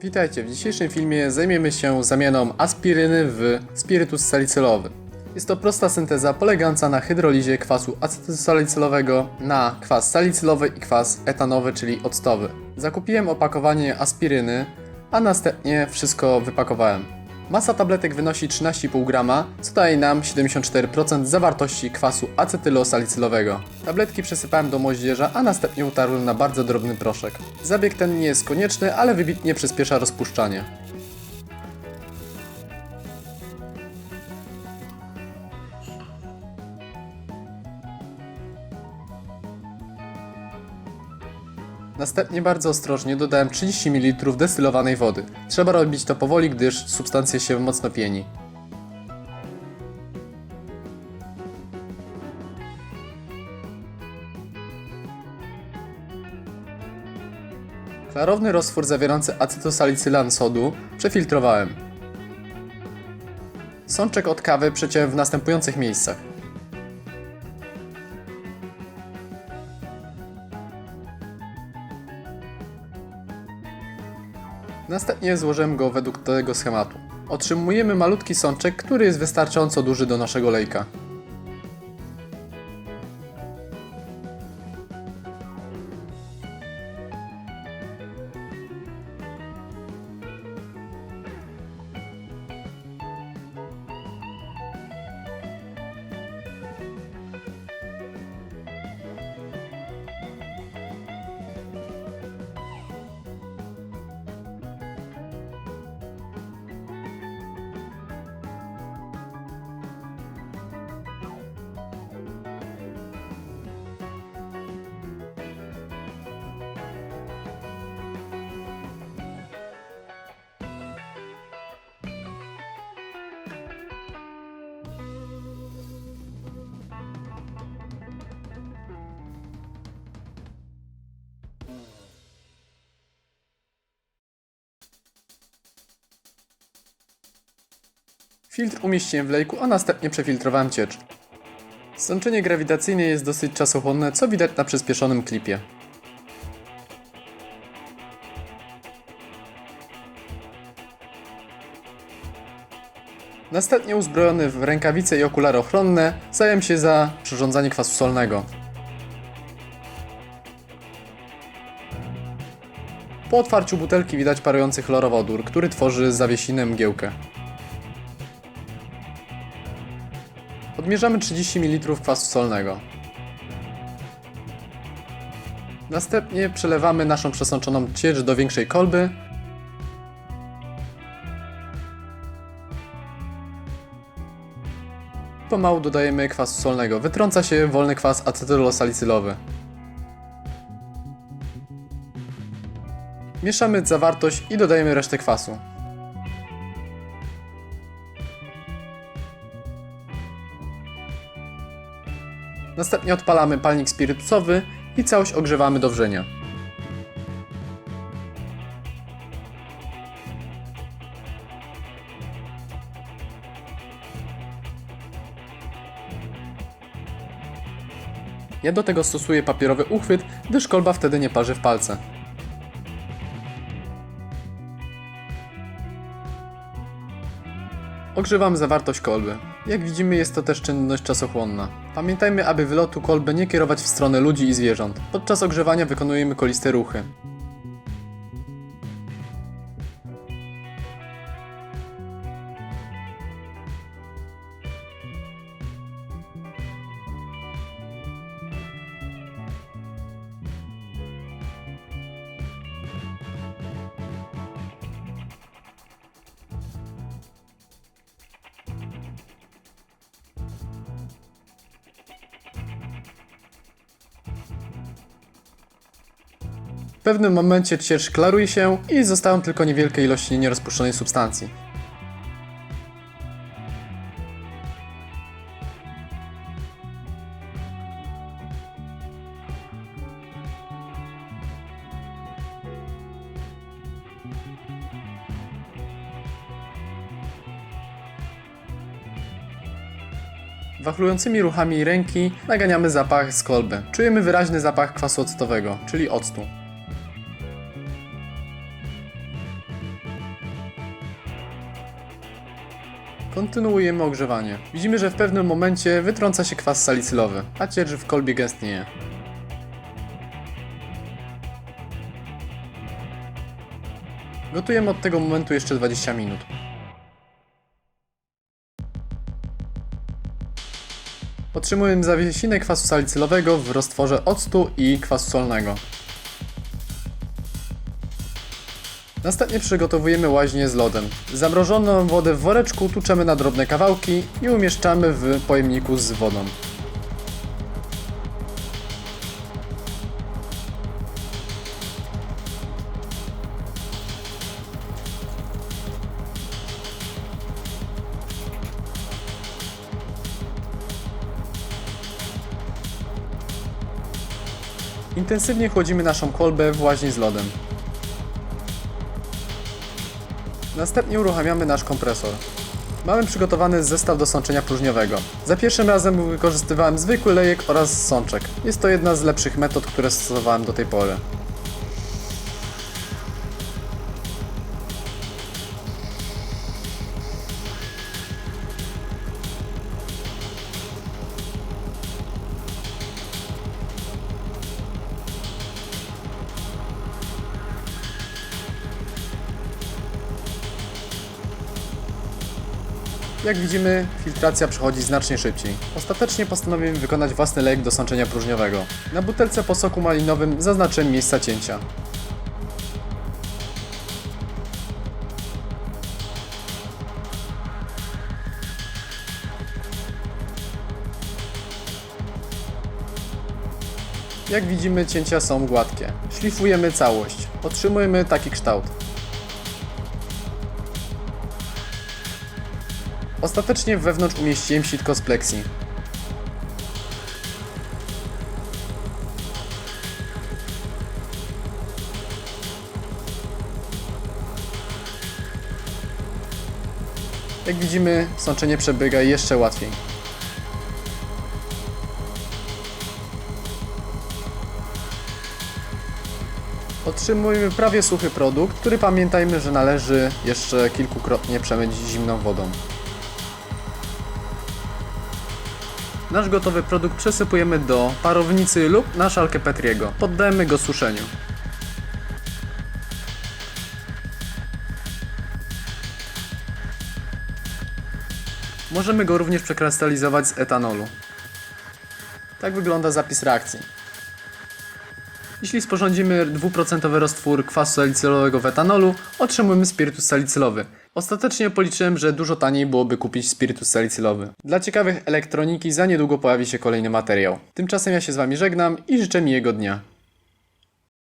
Witajcie, w dzisiejszym filmie zajmiemy się zamianą aspiryny w spirytus salicylowy. Jest to prosta synteza polegająca na hydrolizie kwasu acetylsalicylowego na kwas salicylowy i kwas etanowy, czyli octowy. Zakupiłem opakowanie aspiryny, a następnie wszystko wypakowałem. Masa tabletek wynosi 13,5 grama, co daje nam 74% zawartości kwasu acetylosalicylowego. Tabletki przesypałem do moździerza, a następnie utarłem na bardzo drobny proszek. Zabieg ten nie jest konieczny, ale wybitnie przyspiesza rozpuszczanie. Następnie bardzo ostrożnie dodałem 30 ml destylowanej wody. Trzeba robić to powoli, gdyż substancja się mocno pieni. Klarowny roztwór zawierający acetosalicylan sodu przefiltrowałem. Sączek od kawy przeciąłem w następujących miejscach. Następnie złożyłem go według tego schematu. Otrzymujemy malutki sączek, który jest wystarczająco duży do naszego lejka. Filtr umieściłem w lejku, a następnie przefiltrowałem ciecz. Sączenie grawitacyjne jest dosyć czasochłonne, co widać na przyspieszonym klipie. Następnie uzbrojony w rękawice i okulary ochronne, zająłem się za przyrządzanie kwasu solnego. Po otwarciu butelki widać parujący chlorowodór, który tworzy zawiesinę mgiełkę. Odmierzamy 30 ml kwasu solnego. Następnie przelewamy naszą przesączoną ciecz do większej kolby. Pomału dodajemy kwasu solnego. Wytrąca się wolny kwas acetylosalicylowy. Mieszamy zawartość i dodajemy resztę kwasu. Następnie odpalamy palnik spirytusowy i całość ogrzewamy do wrzenia. Ja do tego stosuję papierowy uchwyt, gdyż kolba wtedy nie parzy w palce. Ogrzewamy zawartość kolby. Jak widzimy jest to też czynność czasochłonna. Pamiętajmy, aby wylotu kolby nie kierować w stronę ludzi i zwierząt. Podczas ogrzewania wykonujemy koliste ruchy. W pewnym momencie ciecz klaruje się i zostają tylko niewielkie ilości nierozpuszczonej substancji. Wachlującymi ruchami ręki naganiamy zapach z kolby. Czujemy wyraźny zapach kwasu octowego, czyli octu. Kontynuujemy ogrzewanie. Widzimy, że w pewnym momencie wytrąca się kwas salicylowy, a ciecz w kolbie gęstnieje. Gotujemy od tego momentu jeszcze 20 minut. Otrzymujemy zawiesinę kwasu salicylowego w roztworze octu i kwasu solnego. Następnie przygotowujemy łaźnię z lodem. Zamrożoną wodę w woreczku tłuczemy na drobne kawałki i umieszczamy w pojemniku z wodą. Intensywnie chłodzimy naszą kolbę w łaźni z lodem. Następnie uruchamiamy nasz kompresor. Mamy przygotowany zestaw do sączenia próżniowego. Za pierwszym razem wykorzystywałem zwykły lejek oraz sączek. Jest to jedna z lepszych metod, które stosowałem do tej pory. Jak widzimy, filtracja przechodzi znacznie szybciej. Ostatecznie postanowiłem wykonać własny lejek do sączenia próżniowego. Na butelce po soku malinowym zaznaczyłem miejsca cięcia. Jak widzimy, cięcia są gładkie. Szlifujemy całość. Otrzymujemy taki kształt. Ostatecznie wewnątrz umieściłem sitko z pleksji. Jak widzimy, sączenie przebiega jeszcze łatwiej. Otrzymujemy prawie suchy produkt, który pamiętajmy, że należy jeszcze kilkukrotnie przemyć zimną wodą. Nasz gotowy produkt przesypujemy do parownicy lub na szalkę Petriego. Poddajemy go suszeniu. Możemy go również przekrystalizować z etanolu. Tak wygląda zapis reakcji. Jeśli sporządzimy 2% roztwór kwasu salicylowego w etanolu, otrzymujemy spirytus salicylowy. Ostatecznie policzyłem, że dużo taniej byłoby kupić spirytus salicylowy. Dla ciekawych elektroniki za niedługo pojawi się kolejny materiał. Tymczasem ja się z Wami żegnam i życzę miłego dnia.